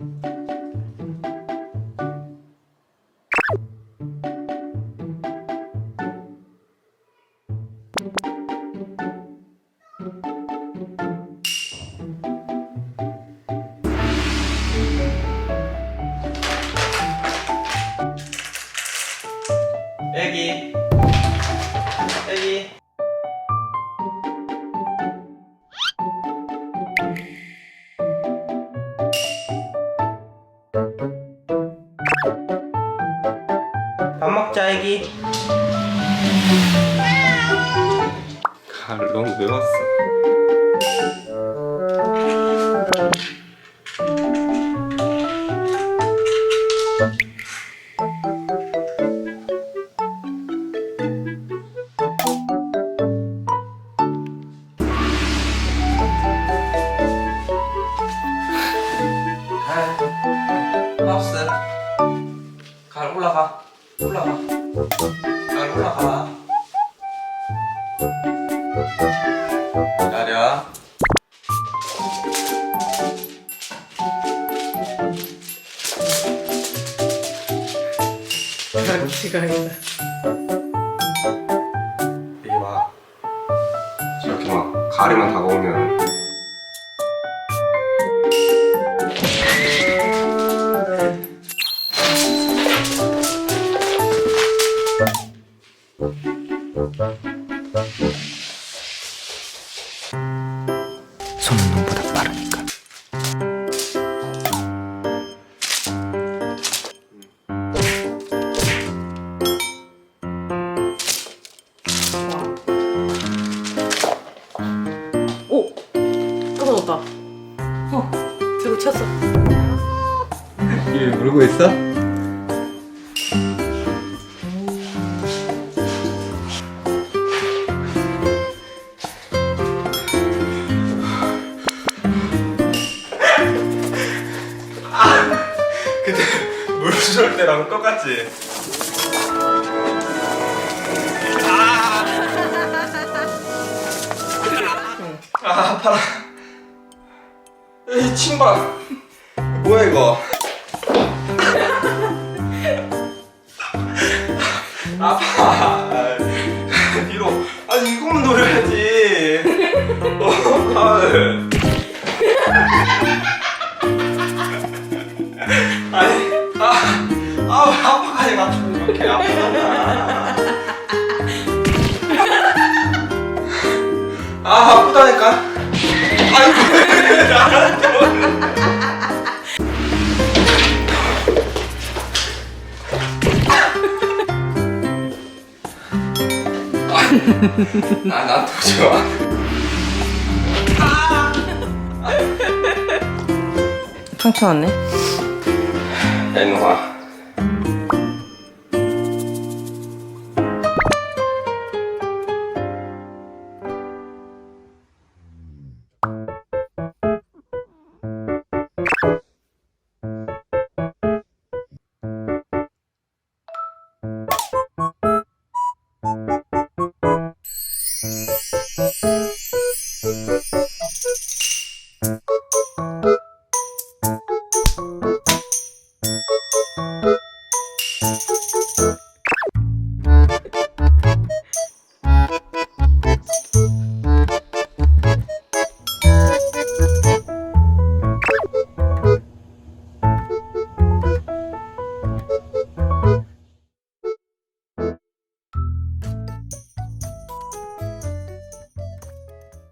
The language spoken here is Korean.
Thank you. 갈롱 왜 왔어? 갈 하우스 갈 올라가 올라가. 갈 올라가. 기다려. 시간이다. 이게 막 저렇게 막 가을이만 다가오면 손은 눈보다 빠르니까. 오! 끊어졌다. 어, 들고 쳤어. 얘 물고 있어? 근데 물줄 때랑 똑같지? 아, 아 아파라. 이 침박. 뭐야 이거? 아파. 이렇게 아프다. 아, 아프다니까. 왜 나한테 오는 아, 난더 좋아. 상처. 야, 이놈아. you